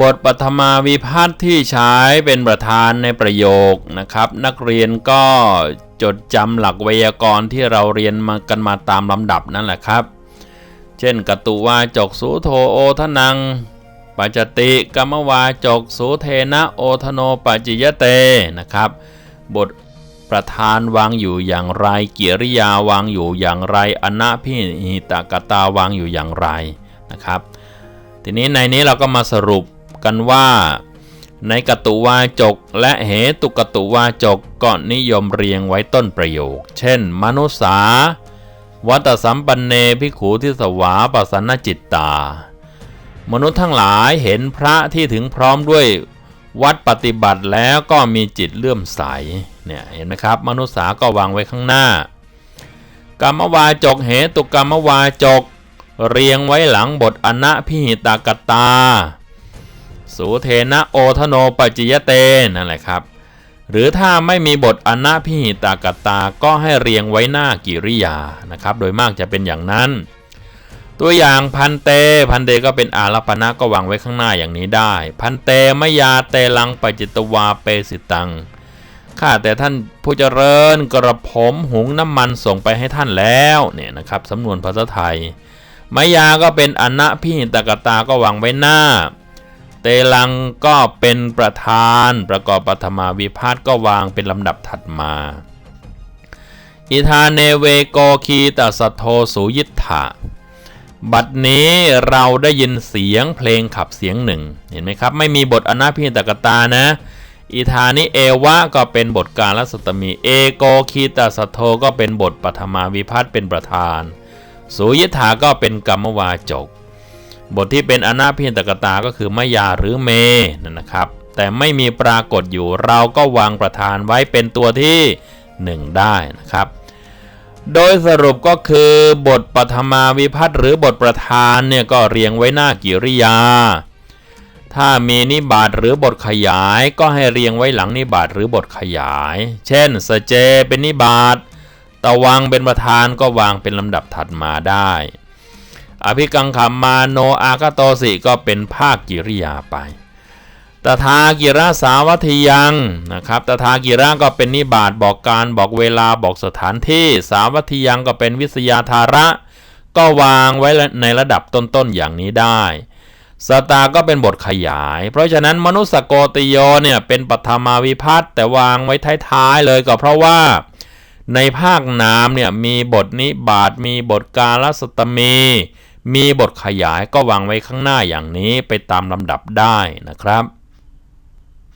บทปฐมาวิพัฒน์ที่ใช้เป็นประธานในประโยคนะครับ นักเรียนก็จดจำหลักไวยากรณ์ที่เราเรียนมากันมาตามลำดับนั่นแหละครับ เช่นกตุวาจกสุโธโอทนังปัจจติกรรมวาจกสุเทนะโอทโนปัจจิยเตนะครับ บทประธานวางอยู่อย่างไร เกียริยาวางอยู่อย่างไรอนะพิหิตกตาวางอยู่อย่างไรนะครับ ทีนี้ในนี้เราก็มาสรุป กันว่า ในกตุวาจก และเหตุกตุวาจกก็นิยมเรียงไว้ต้นประโยค เช่น มนุษา วัตสัมปันเนพิขูทิสวาปสันนจิตตา มนุษย์ทั้งหลายเห็นพระที่ถึงพร้อมด้วยวัดปฏิบัติแล้วก็มีจิตเลื่อมใสเนี่ยเห็นไหมครับ มนุษย์สาก็วางไว้ข้างหน้ากรรมวาจกเหตุกรรมวาจก เรียงไว้หลังบทอนะพิหิตากตา สูเทนะโอทโนปจิยเตนั่นแหละครับ หรือถ้าไม่มีบทอนะพิหิตากตาก็ให้เรียงไว้หน้ากิริยานะครับ โดยมากจะเป็นอย่างนั้น ตัวอย่างพันเต พันเตก็เป็นอารัปนะก็วางไว้ข้างหน้าอย่างนี้ได้ พันเตมยาเตลังปจิตวาเปสิตังข้าแต่ท่านผู้เจริญกระผมหุงน้ำมันส่งไปให้ท่านแล้วเนี่ยนะครับสำนวนภาษาไทยมายาก็เป็นอนะพิหิตกตาก็วางไว้หน้า เตลังก็เป็นประธานประกอบปฐมาวิพาทก็วางเป็นลำดับถัดมา อิธาเนเวโกคีตสัทโทสุยิทธะบัดนี้เราได้ยินเสียงเพลงขับเสียงหนึ่ง เห็นไหมครับ ไม่มีบทอนาพิหิตกตานะ อิธานิเอวะก็เป็นบทการลสตมี เอโกคีตสัทโทก็เป็นบทปฐมาวิพัฒน์เป็นประธาน สุยิธาก็เป็นกรรมวาจก บทที่เป็นอนาพินตกตาก็คือมยาหรือเมนั่นนะครับ แต่ไม่มีปรากฏอยู่เราก็วางประธานไว้เป็นตัวที่ 1 ได้นะครับ โดยสรุปก็คือบทปฐมาวิพัฒน์หรือบทประธานเนี่ยก็เรียงไว้หน้ากิริยา ถ้ามีนิบาตหรือบทขยาย ก็ให้เรียงไว้หลังนิบาตหรือบทขยาย เช่นสเจเป็นนิบาตตะวังเป็นประธานก็วางเป็นลำดับถัดมาได้ อภิกังขามาโนอากโตสิก็เป็นภาคกิริยาไปตถากิระสาวัตถยังนะครับตถากิระก็เป็นนิบาตบอกการบอกเวลาบอกสถานที่สาวัตถยังก็เป็นวิสยาธาระ ก็วางไว้ในระดับต้นๆอย่างนี้ได้สตาก็เป็นบทขยาย เพราะฉะนั้นมนุสโกติโยเนี่ยเป็นปฐมาวิพัตน์แต่วางไว้ท้ายๆเลยก็เพราะว่าในภาคนามเนี่ยมีบทนิบาตมีบทกาลสตมี มีบทขยายก็วางไว้ข้างหน้าอย่างนี้ไปตามลำดับได้นะครับ